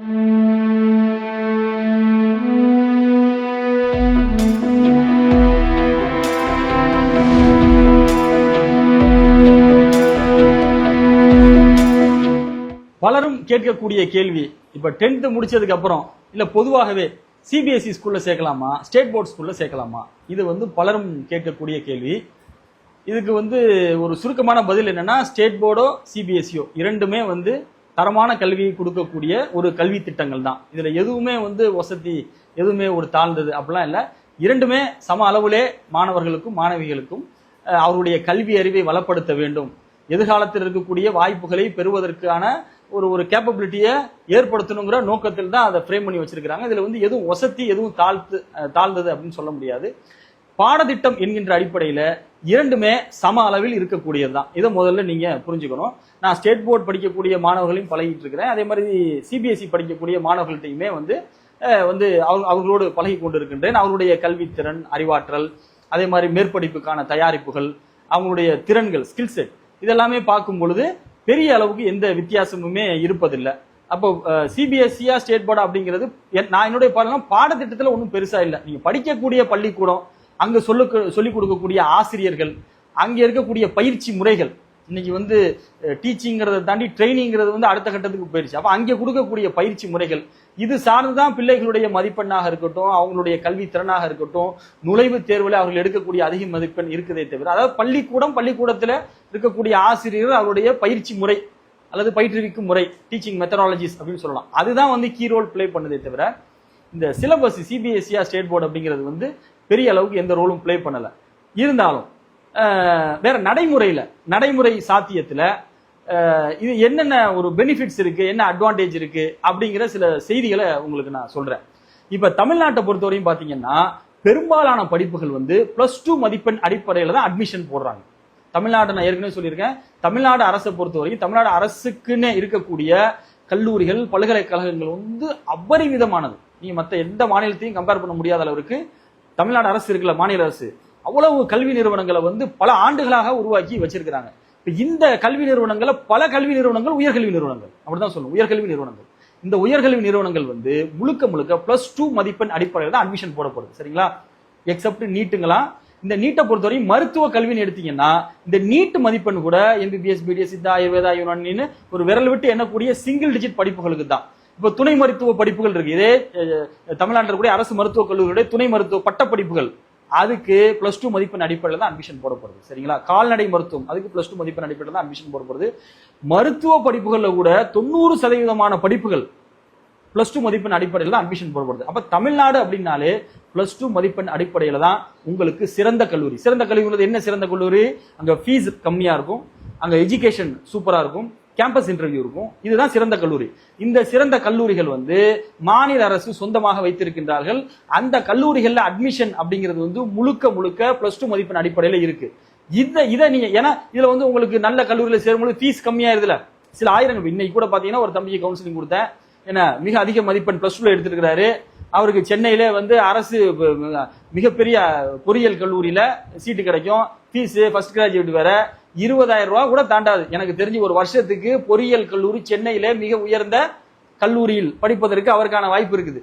பலரும் கேட்கக்கூடிய கேள்வி இப்ப டென்த் முடிச்சதுக்கு அப்புறம் இல்ல பொதுவாகவே சிபிஎஸ்சி ஸ்கூல்ல சேர்க்கலாமா? ஸ்டேட் போர்ட் ஸ்கூல்ல சேர்க்கலாமா? இது வந்து பலரும் கேட்கக்கூடிய கேள்வி. இதுக்கு வந்து ஒரு சுருக்கமான பதில் என்னன்னா ஸ்டேட் போர்டோ சிபிஎஸ்சியோ இரண்டுமே வந்து தரமான கல்வியை கொடுக்கக்கூடிய ஒரு கல்வி திட்டங்கள் தான். இதில் எதுவுமே வந்து வசதி எதுவுமே ஒரு தாழ்ந்தது அப்படிலாம் இல்லை. இரண்டுமே சம அளவிலே மாணவர்களுக்கும் மாணவிகளுக்கும் அவருடைய கல்வி அறிவை வளப்படுத்த வேண்டும். எதிர்காலத்தில் இருக்கக்கூடிய வாய்ப்புகளை பெறுவதற்கான ஒரு ஒரு கேப்பபிலிட்டியை ஏற்படுத்தணுங்கிற நோக்கத்தில் தான் அதை ஃப்ரேம் பண்ணி வச்சிருக்கிறாங்க. இதில் வந்து எதுவும் வசதி எதுவும் தாழ்த்து தாழ்ந்தது அப்படின்னு சொல்ல முடியாது. பாடத்திட்டம் என்கின்ற அடிப்படையில் இரண்டுமே சம அளவில் இருக்கக்கூடியது தான். இதை முதல்ல நீங்கள் புரிஞ்சுக்கணும். நான் ஸ்டேட் போர்ட் படிக்கக்கூடிய மாணவர்களையும் பழகிட்டு இருக்கிறேன் அதே மாதிரி சிபிஎஸ்சி படிக்கக்கூடிய மாணவர்கள்ட்டையுமே வந்து வந்து அவங்க அவர்களோடு பழகி கொண்டு இருக்கின்றேன் அவருடைய கல்வித்திறன் அறிவாற்றல் அதே மாதிரி மேற்படிப்புக்கான தயாரிப்புகள் அவங்களுடைய திறன்கள் ஸ்கில் செட் இதெல்லாமே பார்க்கும் பொழுது பெரிய அளவுக்கு எந்த வித்தியாசமுமே இருப்பதில்லை. அப்போ சிபிஎஸ்சியா ஸ்டேட் போர்டா அப்படிங்கிறது என்- நான் என்னுடைய பாடம் பாடத்திட்டத்தில் ஒன்றும் பெருசா இல்லை. நீங்க படிக்கக்கூடிய பள்ளிக்கூடம் அங்க சொல்லு சொல்லிக் கொடுக்கக்கூடிய ஆசிரியர்கள் அங்கே இருக்கக்கூடிய பயிற்சி முறைகள் இன்னைக்கு வந்து டீச்சிங்கிறத தாண்டி ட்ரைனிங்கிறது வந்து அடுத்த கட்டத்துக்கு போயிருச்சு. அப்ப அங்கே கொடுக்கக்கூடிய பயிற்சி முறைகள் இது சார்ந்துதான் பிள்ளைகளுடைய மதிப்பெண்ணாக இருக்கட்டும் அவங்களுடைய கல்வி திறனாக இருக்கட்டும் நுழைவுத் தேர்வுல அவர்கள் எடுக்கக்கூடிய அதிக மதிப்பெண் இருக்குதே தவிர அதாவது பள்ளிக்கூடம் பள்ளிக்கூடத்துல இருக்கக்கூடிய ஆசிரியர் அவருடைய பயிற்சி முறை அல்லது பயிற்றுவிக்கும் முறை டீச்சிங் மெத்தடாலஜிஸ் அப்படின்னு சொல்லலாம். அதுதான் வந்து கீ ரோல் ப்ளே பண்ணுதே தவிர இந்த சிலபஸ் சிபிஎஸ்சியா ஸ்டேட் போர்டு அப்படிங்கிறது வந்து பெரிய அளவுக்கு எந்த ரோலும் ப்ளே பண்ணல. இருந்தாலும் வேற நடைமுறையில நடைமுறை சாத்தியத்துல இது என்னென்ன ஒரு பெனிஃபிட்ஸ் இருக்கு என்ன அட்வான்டேஜ் இருக்கு அப்படிங்கிற சில செய்திகளை உங்களுக்கு நான் சொல்றேன். இப்ப தமிழ்நாட்டை பொறுத்தவரையும் பாத்தீங்கன்னா பெரும்பாலான படிப்புகள் வந்து பிளஸ் டூ மதிப்பெண் அடிப்படையில தான் அட்மிஷன் போடுறாங்க. தமிழ்நாடு நான் ஏற்கனவே சொல்லியிருக்கேன். தமிழ்நாடு அரசை பொறுத்தவரைக்கும் தமிழ்நாடு அரசுக்குன்னு இருக்கக்கூடிய கல்லூரிகள் பல்கலைக்கழகங்கள் வந்து அபரிமிதமானது. நீங்க மற்ற எந்த மாநிலத்தையும் கம்பேர் பண்ண முடியாத அளவுக்கு தமிழ்நாடு அரசு இருக்குல்ல மாநில அரசு. அவ்வளவு கல்வி நிறுவனங்களை வந்து பல ஆண்டுகளாக உருவாக்கி வச்சிருக்கிறாங்க. இப்போ இந்த கல்வி நிறுவனங்களை பல கல்வி நிறுவனங்கள் உயர்கல்வி நிறுவனங்கள். அப்படிதான் சொல்லணும் உயர்கல்வி நிறுவனங்கள். இந்த உயர்கல்வி நிறுவனங்கள் வந்து முழுக்க முழுக்க பிளஸ் டூ மதிப்பெண் அடிப்படையில் தான் அட்மிஷன் போடப்படுது சரிங்களா? எக்ஸப்ட் நீட்டுங்களா? இந்த நீட்டை பொறுத்தவரையும் மருத்துவ கல்வின்னு எடுத்தீங்கன்னா இந்த நீட் மதிப்பெண் கூட எம்பிபிஎஸ் பிடிஎஸ் சித்தா ஆயுர்வேதா யுனானின்னு ஒரு விரல் விட்டு எண்ணக்கூடிய சிங்கிள் டிஜிட் படிப்புகளுக்கு தான். இப்போ துணை மருத்துவ படிப்புகள் இருக்கு. இதே தமிழ்நாட்டில் கூட அரசு மருத்துவக் கல்லூரியுடைய துணை மருத்துவ பட்ட படிப்புகள் அதுக்கு பிளஸ் டூ மதிப்பெண் அடிப்படையில் தான் அட்மிஷன் போடப்படுது சரிங்களா? கால்நடை மருத்துவம் அதுக்கு பிளஸ் டூ மதிப்பெண் அடிப்படையில் தான் அட்மிஷன் போடப்படுது மருத்துவ படிப்புகளில் கூட தொண்ணூறு சதவீதமான படிப்புகள் பிளஸ் டூ மதிப்பெண் அடிப்படையில் தான் அட்மிஷன் போடப்படுது. அப்போ தமிழ்நாடு அப்படின்னாலே பிளஸ் டூ மதிப்பெண் அடிப்படையில் தான் உங்களுக்கு சிறந்த கல்லூரி. சிறந்த கல்லூரி என்ன சிறந்த கல்லூரி? அங்கே ஃபீஸ் கம்மியாக இருக்கும். அங்கே எஜுகேஷன் சூப்பராக இருக்கும். கேம்பஸ் இன்டர்வியூ இருக்கும். இதுதான் சிறந்த கல்லூரி. இந்த சிறந்த கல்லூரிகள் வந்து மாநில அரசு சொந்தமாக வைத்திருக்கின்றார்கள். அந்த கல்லூரிகள்ல அட்மிஷன் அப்படிங்கிறது வந்து முழுக்க முழுக்க பிளஸ் டூ மதிப்பெண் அடிப்படையில் இருக்கு. இதை இதை நீங்க ஏன்னா இதுல வந்து உங்களுக்கு நல்ல கல்லூரியில சேரும்போது ஃபீஸ் கம்மியாயிருதுல சில ஆயிரங்கள். இன்னைக்கு கூட பாத்தீங்கன்னா ஒரு தம்பிக்கு கவுன்சிலிங் கொடுத்தேன். என்ன மிக அதிக மதிப்பெண் பிளஸ் டூல எடுத்திருக்கிறாரு. அவருக்கு சென்னையில வந்து அரசு மிகப்பெரிய பொறியியல் கல்லூரியில சீட்டு கிடைக்கும். ஃபீஸ் ஃபர்ஸ்ட் கிராஜுவேட் வேற. இருபதாயிரம் ரூபா கூட தாண்டாது. எனக்கு தெரிஞ்சு ஒரு வருஷத்துக்கு பொறியியல் கல்லூரி சென்னையில மிக உயர்ந்த கல்லூரியில் படிப்பதற்கு அவருக்கான வாய்ப்பு இருக்குது.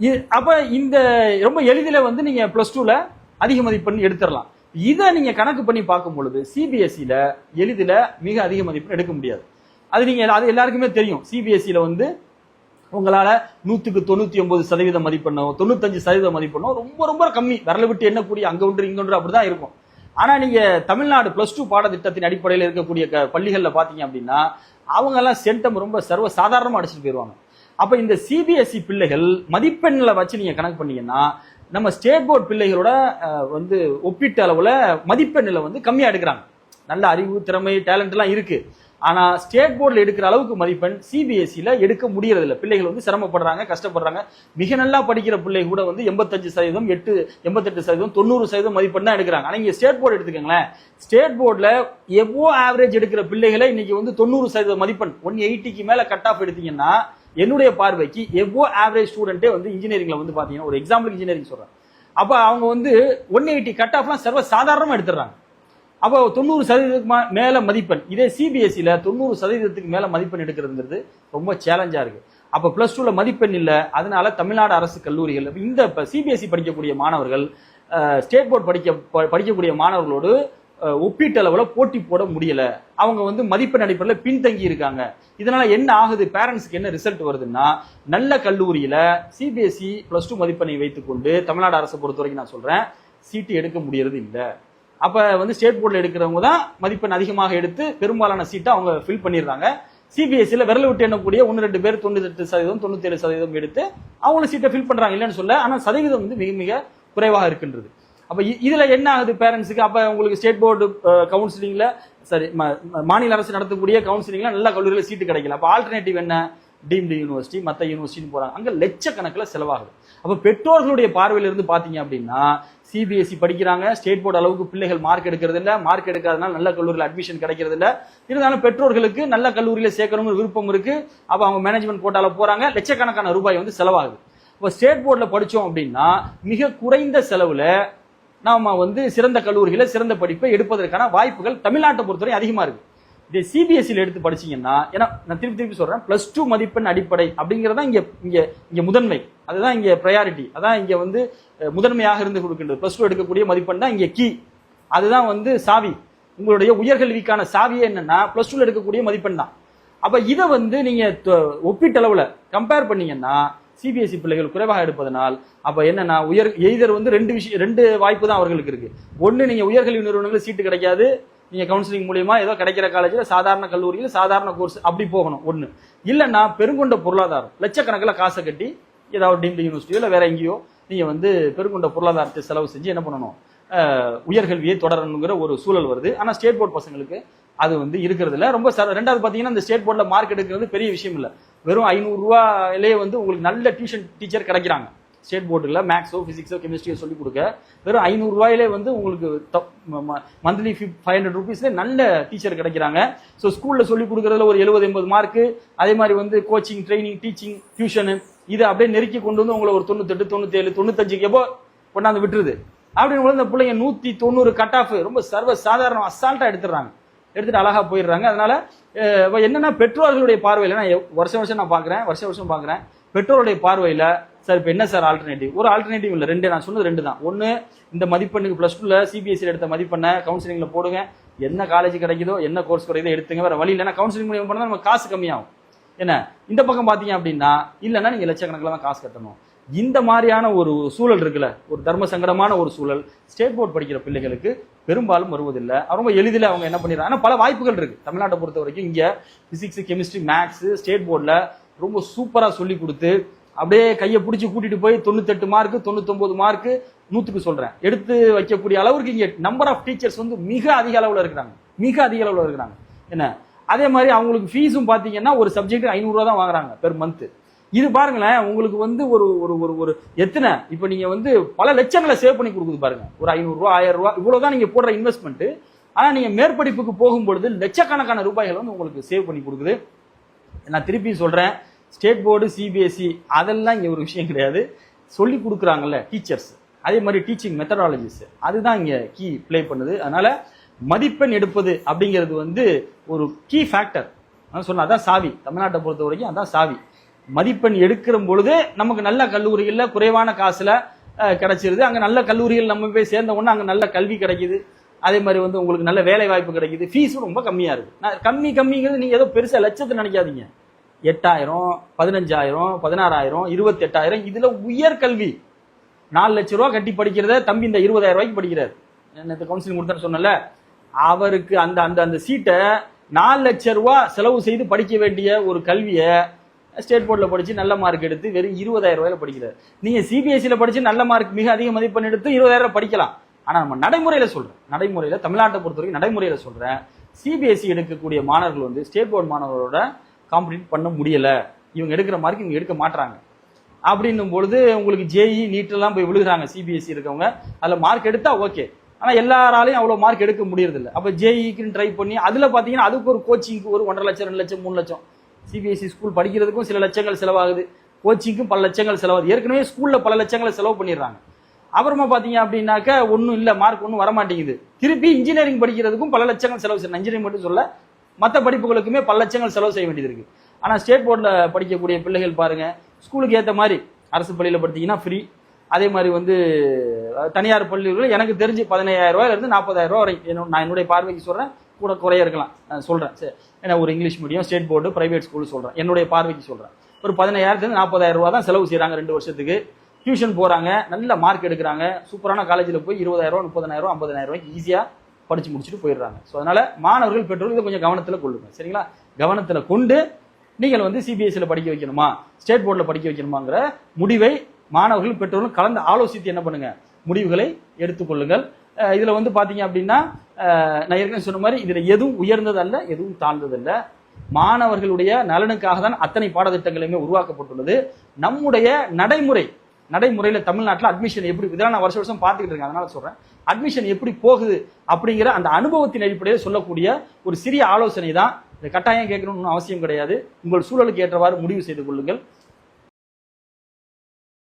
இ- அப்ப இந்த ரொம்ப எளிதில் வந்து நீங்க பிளஸ் டூல அதிக மதிப்பெண் எடுத்துடலாம். இதை நீங்க கணக்கு பண்ணி பார்க்கும் பொழுது சிபிஎஸ்சியில எளிதில் மிக அதிக மதிப்பெண் எடுக்க முடியாது. அது நீங்க அது எல்லாருக்குமே தெரியும். சிபிஎஸ்சியில வந்து உங்களால நூத்துக்கு தொண்ணூத்தி ஒன்பது சதவீதம் மதிப்பெண்ணோ தொண்ணூத்தஞ்சு சதவீத மதிப்பெண்ணோ ரொம்ப ரொம்ப கம்மி. விரல விட்டு எண்ணக்கூடிய அங்க ஒன்று இங்க ஒன்று அப்படிதான் இருக்கும். ஆனா நீங்க தமிழ்நாடு பிளஸ் டூ பாடத்திட்டத்தின் அடிப்படையில் இருக்கக்கூடிய க- பள்ளிகள்ல பாத்தீங்க அப்படின்னா அவங்க எல்லாம் சென்டம் ரொம்ப சர்வ சாதாரணமா அடிச்சுட்டு போயிருவாங்க. அப்ப இந்த சிபிஎஸ்இ பிள்ளைகள் மதிப்பெண்களை வச்சு நீங்க கணக்கு பண்ணீங்கன்னா நம்ம ஸ்டேட் போர்டு பிள்ளைகளோட வந்து ஒப்பீட்டு அளவுல மதிப்பெண்ணில் வந்து கம்மியா எடுக்கிறாங்க. நல்ல அறிவு திறமை டேலண்ட் எல்லாம் ஆனால் ஸ்டேட் போர்டில் எடுக்கிற அளவுக்கு மதிப்பெண் சிபிஎஸ்சியில் எடுக்க முடியறதில்ல. பிள்ளைகள் வந்து சிரமப்படுறாங்க கஷ்டப்படுறாங்க. மிக நல்லா படிக்கிற பிள்ளை கூட வந்து எண்பத்தஞ்சு சதவீதம் எட்டு எண்பத்தெட்டு சதவீதம் தொண்ணூறு சதவீதம் மதிப்பெண் தான் எடுக்கிறாங்க. ஆனால் இங்கே ஸ்டேட் போர்டு எடுத்துக்கோங்களேன். ஸ்டேட் போர்டில் எவ்வளோ ஆவரேஜ் எடுக்கிற பிள்ளைகளை இன்னைக்கு வந்து தொண்ணூறு சதவீதம் மதிப்பெண் ஒன் எயிட்டிக்கு மேலே கட் ஆஃப் எடுத்தீங்கன்னா என்னுடைய பார்வைக்கு எவ்வளோ ஆவரேஜ் ஸ்டூடெண்ட்டே வந்து இன்ஜினியரிங்கில் வந்து பார்த்தீங்கன்னா ஒரு எக்ஸாம்பிள் இன்ஜினியரிங் சொல்கிறேன் அப்போ அவங்க வந்து ஒன் எயிட்டி கட் ஆஃப்லாம் சர்வ சாதாரணமாக எடுத்துடுறாங்க. அப்போ தொண்ணூறு சதவீதத்துக்கு மேலே மேல மதிப்பெண். இதே சிபிஎஸ்சியில தொண்ணூறு சதவீதத்துக்கு மேல மதிப்பெண் எடுக்கிறதுங்கிறது ரொம்ப சேலஞ்சா இருக்கு. அப்ப பிளஸ் டூல மதிப்பெண் இல்லை அதனால தமிழ்நாடு அரசு கல்லூரிகள் இந்த சிபிஎஸ்சி படிக்கக்கூடிய மாணவர்கள் ஸ்டேட் போர்டு படிக்க படிக்கக்கூடிய மாணவர்களோடு ஒப்பீட்டளவில் போட்டி போட முடியல. அவங்க வந்து மதிப்பெண் அடிப்படையில் பின்தங்கி இருக்காங்க. இதனால என்ன ஆகுது? பேரண்ட்ஸ்க்கு என்ன ரிசல்ட் வருதுன்னா நல்ல கல்லூரியில சிபிஎஸ்சி பிளஸ் டூ மதிப்பெண்ணை வைத்துக்கொண்டு தமிழ்நாடு அரசை பொறுத்த வரைக்கும் நான் சொல்றேன் சீட்டு எடுக்க முடியறது இல்லை. அப்ப வந்து ஸ்டேட் போர்டில் எடுக்கிறவங்க தான் மதிப்பெண் அதிகமாக எடுத்து பெரும்பாலான சீட்டை அவங்க ஃபில் பண்ணிடுறாங்க. சிபிஎஸ்சியில் விரல் விட்டு எண்ணக்கூடிய ஒன்று ரெண்டு பேர் தொண்ணூத்தெட்டு சதவீதம் தொண்ணூத்தேழு சதவீதம் எடுத்து அவங்களும் சீட்டை ஃபில் பண்றாங்க. இல்லைன்னு சொல்ல ஆனால் சதவீதம் வந்து மிக மிக குறைவாக இருக்கின்றது. அப்போ இ- இதுல என்ன ஆகுது பேரண்ட்ஸுக்கு அப்போ உங்களுக்கு ஸ்டேட் போர்டு கவுன்சிலிங்ல சரி மாநில அரசு நடத்தக்கூடிய கவுன்சிலிங்ல நல்ல கல்லூரியில் சீட்டு கிடைக்கல. அப்போ ஆல்டர்னேட்டிவ் என்ன? டீம்டு யூனிவர்சிட்டி மற்ற யூனிவர்சிட்டின்னு போகிறாங்க அங்கே லட்சக்கணக்கில் செலவாகுது. அப்போ பெற்றோர்களுடைய பார்வையிலிருந்து இருந்து அப்படின்னா சிபிஎஸ்சி படிக்கிறாங்க ஸ்டேட் போர்டு அளவுக்கு பிள்ளைகள் மார்க் எடுக்கிறது இல்லை மார்க் எடுக்காதனால நல்ல கல்லூரியில் அட்மிஷன் கிடைக்கிறது இல்லை இருந்தாலும் பெற்றோர்களுக்கு நல்ல கல்லூரியில் சேர்க்கணுங்கிற விருப்பம் இருக்குது அப்போ அவங்க மேனேஜ்மெண்ட் போட்டால போகிறாங்க லட்சக்கணக்கான ரூபாய் வந்து செலவாகுது. இப்போ ஸ்டேட் போர்டில் படித்தோம் அப்படின்னா மிக குறைந்த செலவில் நாம் வந்து சிறந்த கல்லூரிகளை சிறந்த படிப்பை எடுப்பதற்கான வாய்ப்புகள் தமிழ்நாட்டை பொறுத்தவரை அதிகமாக இருக்குது இதே சிபிஎஸ்சியில் எடுத்து படிச்சீங்கன்னா ஏன்னா நான் திருப்பி திருப்பி சொல்கிறேன் ப்ளஸ் டூ மதிப்பெண் அடிப்படை அப்படிங்கிறதான் இங்கே இங்கே இங்கே முதன்மை. அதுதான் இங்கே ப்ரையாரிட்டி அதான் இங்கே வந்து முதன்மையாக இருந்து கொடுக்கின்றது. ப்ளஸ் டூ எடுக்கக்கூடிய மதிப்பெண் தான் இங்கே கீ அதுதான் வந்து சாவி. உங்களுடைய உயர்கல்விக்கான சாவியே என்னன்னா ப்ளஸ் டூவில் எடுக்கக்கூடிய மதிப்பெண் தான். அப்போ இதை வந்து நீங்கள் ஒப்பீட்டளவில் கம்பேர் பண்ணீங்கன்னா சிபிஎஸ்சி பிள்ளைகள் குறைவாக எடுப்பதனால் அப்போ என்னன்னா உயர் எய்தர் வந்து ரெண்டு விஷயம் ரெண்டு வாய்ப்பு தான் அவர்களுக்கு இருக்குது ஒன்று நீங்கள் உயர்கல்வி நிறுவனங்களில் சீட்டு கிடைக்காது. நீங்க கவுன்சிலிங் மூலியமா ஏதோ கிடைக்கிற காலேஜில் சாதாரண கல்லூரியில் சாதாரண கோர்ஸ் அப்படி போகணும் ஒன்று இல்லைன்னா பெருங்கொண்ட பொருளாதாரம். லட்சக்கணக்கில் காசை கட்டி ஏதாவது டீம்டு யூனிவர்சிட்டியோ இல்லை வேற எங்கேயோ நீங்கள் வந்து பெருங்கொண்ட பொருளாதாரத்தை செலவு செஞ்சு என்ன பண்ணணும்? உயர்கல்வியை தொடரணுங்கிற ஒரு சூழல் வருது. ஆனால் ஸ்டேட் போர்ட் பசங்களுக்கு அது வந்து இருக்கிறது இல்லை. ரொம்ப ரெண்டாவது பார்த்தீங்கன்னா இந்த ஸ்டேட் போர்டில் மார்க் எடுக்கிறது பெரிய விஷயம் இல்லை. வெறும் ஐநூறுரூவாயிலேயே வந்து உங்களுக்கு நல்ல டியூஷன் டீச்சர் கிடைக்கிறாங்க. ஸ்டேட் போர்டில் மேக்ஸோ ஃபிசிக்ஸோ கெமிஸ்ட்ரியோ சொல்லிக் கொடுக்க வெறும் ஐநூறு ரூபாயிலே வந்து உங்களுக்கு மந்த்லி ஃபைவ் ஹண்ட்ரட் ருபீஸ்ல நல்ல டீச்சர் கிடைக்கிறாங்க. ஸோ ஸ்கூலில் சொல்லிக் கொடுக்குறதுல ஒரு எழுபது எண்பது மார்க்கு அதே மாதிரி வந்து கோச்சிங் ட்ரைனிங் டீச்சிங் டியூஷனு இதை அப்படியே நெருக்கி கொண்டு வந்து உங்களை ஒரு தொண்ணூத்தெட்டு தொண்ணூத்தேழு தொண்ணூத்தஞ்சுக்கு எப்போ கொண்டாந்து விட்டுருது. அப்படின்னு இந்த பிள்ளைங்க நூற்றி தொண்ணூறு கட் ஆஃப் ரொம்ப சர்வ சாதாரண அசால்ட்டாக எடுத்துடுறாங்க. எடுத்துட்டு அழகா போயிடுறாங்க. அதனால என்னென்னா என்னன்னா பெற்றோர்களுடைய பார்வையில் நான் எவ்- வருஷம் வருஷம் நான் பார்க்குறேன் வருஷம் வருஷம் பார்க்குறேன். பெற்றோருடைய பார்வையில் சார் இப்போ என்ன சார் ஆல்டர்னேட்டிவ் ஒரு ஆல்டர்னேட்டிவ் இல்லை ரெண்டு நான் சொன்னது ரெண்டு தான் ஒன்று இந்த மதிப்பெண்ணுக்கு ப்ளஸ் டூவில் சிபிஎஸ்சியில் எடுத்த மதிப்பெண்ணை கவுன்சிலிங்கில் போடுங்க. என்ன காலேஜ் கிடைக்குதோ என்ன கோர்ஸ் கிடைக்குதோ எடுத்துங்க. வேறு வழி இல்லைன்னா கவுன்சிலிங் மூலியம் பண்ணால் நம்ம காசு கம்மியாகும். என்ன? இந்த பக்கம் பார்த்தீங்க அப்படின்னா இல்லைன்னா நீங்கள் லட்சக்கணக்கில் தான் காசு கட்டணும். இந்த மாதிரியான ஒரு சூழல் இருக்குல்ல ஒரு தர்ம சங்கடமான ஒரு சூழல் ஸ்டேட் போர்ட் படிக்கிற பிள்ளைகளுக்கு பெரும்பாலும் வருவதில்லை. ரொம்ப எளிதில் அவங்க என்ன பண்ணிடுறாங்க? ஆனால் பல வாய்ப்புகள் இருக்குது தமிழ்நாட்டை பொறுத்த வரைக்கும் இங்கே ஃபிசிக்ஸு கெமிஸ்ட்ரி மேக்ஸு ஸ்டேட் போர்டில் ரொம்ப சூப்பராக சொல்லி கொடுத்து அப்படியே கையை பிடிச்சி கூட்டிட்டு போய் தொண்ணூத்தெட்டு மார்க் தொண்ணூத்தொன்பது மார்க் நூத்துக்கு சொல்றேன். எடுத்து வைக்கக்கூடிய அளவுக்கு இங்கே நம்பர் ஆஃப் டீச்சர்ஸ் வந்து மிக அதிக அளவில் இருக்கிறாங்க. மிக அதிக அளவில் இருக்கிறாங்க. என்ன? அதே மாதிரி அவங்களுக்கு ஃபீஸும் பார்த்தீங்கன்னா ஒரு சப்ஜெக்ட் ஐநூறுரூவா தான் வாங்குறாங்க பெர் மந்த்து இது பாருங்களேன் உங்களுக்கு வந்து ஒரு ஒரு ஒரு ஒரு எத்தனை? இப்போ நீங்கள் வந்து பல லட்சங்களை சேவ் பண்ணி கொடுக்குது பாருங்க. ஒரு ஐநூறுரூவா ஆயிரம் ரூபா இவ்வளவுதான் நீங்கள் போடுற இன்வெஸ்ட்மெண்ட் ஆனால் நீங்கள் மேற்படிப்புக்கு போகும்பொழுது லட்சக்கணக்கான ரூபாய்கள் வந்து உங்களுக்கு சேவ் பண்ணி கொடுக்குது. நான் திருப்பியும் சொல்கிறேன் ஸ்டேட் போர்டு சிபிஎஸ்சி அதெல்லாம் இங்கே ஒரு விஷயம் கிடையாது. சொல்லி கொடுக்குறாங்கல்ல டீச்சர்ஸ் அதே மாதிரி டீச்சிங் மெத்தடாலஜிஸ் அதுதான் இங்கே கீ ப்ளே பண்ணுது. அதனால மதிப்பெண் எடுப்பது அப்படிங்கிறது வந்து ஒரு கீ ஃபேக்டர் நான் சொன்ன அதான் சாவி. தமிழ்நாட்டை பொறுத்த வரைக்கும் அதான் சாவி. மதிப்பெண் எடுக்கிற பொழுது நமக்கு நல்ல கல்லூரிகளில் குறைவான காசில் கிடைச்சிருது. அங்கே நல்ல கல்லூரிகள் நம்ம போய் சேர்ந்த உடனே அங்கே நல்ல கல்வி கிடைக்குது. அதே மாதிரி வந்து உங்களுக்கு நல்ல வேலை வாய்ப்பு கிடைக்குது ஃபீஸும் ரொம்ப கம்மியாக இருக்குது நான் கம்மி கம்மிங்கிறது நீங்கள் ஏதோ பெருசாக லட்சத்தை நினைக்காதீங்க. எட்டாயிரம் பதினஞ்சாயிரம் பதினாறாயிரம் இருபத்தி எட்டாயிரம் இதுல உயர் கல்வி. நாலு லட்ச ரூபா கட்டி படிக்கிறத தம்பி இந்த இருபதாயிரம் ரூபாய்க்கு படிக்கிறார். நேற்று கவுன்சிலிங் கொடுத்தேன்னு சொன்னல அவருக்கு அந்த அந்த அந்த சீட்டை நாலு லட்ச ரூபா செலவு செய்து படிக்க வேண்டிய ஒரு கல்வியை ஸ்டேட் போர்டில் படித்து நல்ல மார்க் எடுத்து வெறும் இருபதாயிரம் ரூபாயில படிக்கிறார். நீங்கள் சிபிஎஸ்சியில் படித்து நல்ல மார்க் மிக அதிக மதிப்பெண் எடுத்து இருபதாயிரம் ரூபாய் படிக்கலாம். ஆனால் நம்ம நடைமுறையில் சொல்கிறேன் நடைமுறையில் தமிழ்நாட்டை பொறுத்த வரைக்கும் சொல்கிறேன் சிபிஎஸ்சி எடுக்கக்கூடிய மாணவர்கள் வந்து ஸ்டேட் போர்டு மாணவர்களோட காம்படிட் பண்ண முடியலை. இவங்க எடுக்கிற மார்க் இவங்க எடுக்க மாட்டுறாங்க அப்படின்னும் பொழுது உங்களுக்கு ஜேஇ நீட்டெல்லாம் போய் விழுகிறாங்க சிபிஎஸ்சி இருக்கவங்க. அதில் மார்க் எடுத்தால் ஓகே ஆனால் எல்லாராலையும் அவ்வளோ மார்க் எடுக்க முடியறதில்ல. அப்போ ஜேஇக்குன்னு ட்ரை பண்ணி அதில் பார்த்தீங்கன்னா அதுக்கு ஒரு கோச்சிங்க்கு ஒரு ஒன்றரை லட்சம் ரெண்டு லட்சம் மூணு லட்சம். சிபிஎஸ்சி ஸ்கூல் படிக்கிறதுக்கும் சில லட்சங்கள் செலவாகுது. கோச்சிங்க்கும் பல லட்சங்கள் செலவாகுது. ஏற்கனவே ஸ்கூலில் பல லட்சங்களை செலவு பண்ணிடுறாங்க. அப்புறமா பார்த்தீங்க அப்படின்னாக்க ஒன்றும் இல்லை மார்க் ஒன்றும் வரமாட்டேங்குது. திருப்பி இன்ஜினியரிங் படிக்கிறதுக்கும் பல லட்சங்கள் செலவு செய்யணும் இன்ஜினியரிங் மட்டும் சொல்ல மற்ற படிப்புகளுக்குமே பல லட்சங்கள் செலவு செய்ய வேண்டியது இருக்கு. ஆனால் ஸ்டேட் போர்டில் படிக்கக்கூடிய பிள்ளைகள் பாருங்கள் ஸ்கூலுக்கு ஏற்ற மாதிரி அரசு பள்ளியில் படித்தீங்கன்னா ஃப்ரீ அதே மாதிரி வந்து தனியார் பள்ளிகள் எனக்கு தெரிஞ்சு பதினையாயிரம் ரூபாயில நாற்பதாயிரம் வரை என்னோட- நான் என்னுடைய பார்வைக்கு சொல்கிறேன் கூட குறைய இருக்கலாம். நான் சரி. ஏன்னா ஒரு English medium state board private school சொல்கிறேன் என்னுடைய பார்வைக்கு சொல்கிறேன் ஒரு பதினையாயிரத்துலேருந்து நாற்பதாயிரம் ரூபா தான் செலவு செய்கிறாங்க ரெண்டு வருஷத்துக்கு. டியூஷன் போகிறாங்க நல்ல மார்க் எடுக்கிறாங்க. சூப்பரான காலேஜில் போய் இருபதாயிரம் ரூபா முப்பதாயிரம் ரூபா ஐம்பதாயிரம் ரூபாய்க்கு ஈஸியாக படித்து முடிச்சுட்டு போயிடுறாங்க. ஸோ அதனால் மாணவர்கள் பெற்றோர்கள் இதை கொஞ்சம் கவனத்தில் கொள்ளுங்க. சரிங்களா? கவனத்தில் கொண்டு நீங்கள் வந்து சிபிஎஸ்சியில் படிக்க வைக்கணுமா? ஸ்டேட் போர்டில் படிக்க வைக்கணுமாங்கிற முடிவை மாணவர்கள் பெற்றோர்களும் கலந்து ஆலோசித்து என்ன பண்ணுங்க? முடிவுகளை எடுத்துக்கொள்ளுங்கள் இதில் வந்து பார்த்தீங்க அப்படின்னா நான் ஏற்கனவே சொன்ன மாதிரி இதில் எதுவும் உயர்ந்தது அல்ல எதுவும் தாழ்ந்ததல்ல. மாணவர்களுடைய நலனுக்காக தான் அத்தனை பாடத்திட்டங்களுமே உருவாக்கப்பட்டுள்ளது. நம்முடைய நடைமுறை நடைமுறையில தமிழ்நாட்டில் அட்மிஷன் எப்படி இதெல்லாம் நான் வருஷம் வருஷம் பார்த்துக்கிட்டு இருக்கேன் அதனால சொல்றேன். அட்மிஷன் எப்படி போகுது அப்படிங்கிற அந்த அனுபவத்தின் அடிப்படையில் சொல்லக்கூடிய ஒரு சிறிய ஆலோசனை தான் இதை கட்டாயம் கேட்கணும்னு அவசியம் கிடையாது. உங்கள் சூழலுக்கு ஏற்றவாறு முடிவு செய்து கொள்ளுங்கள்.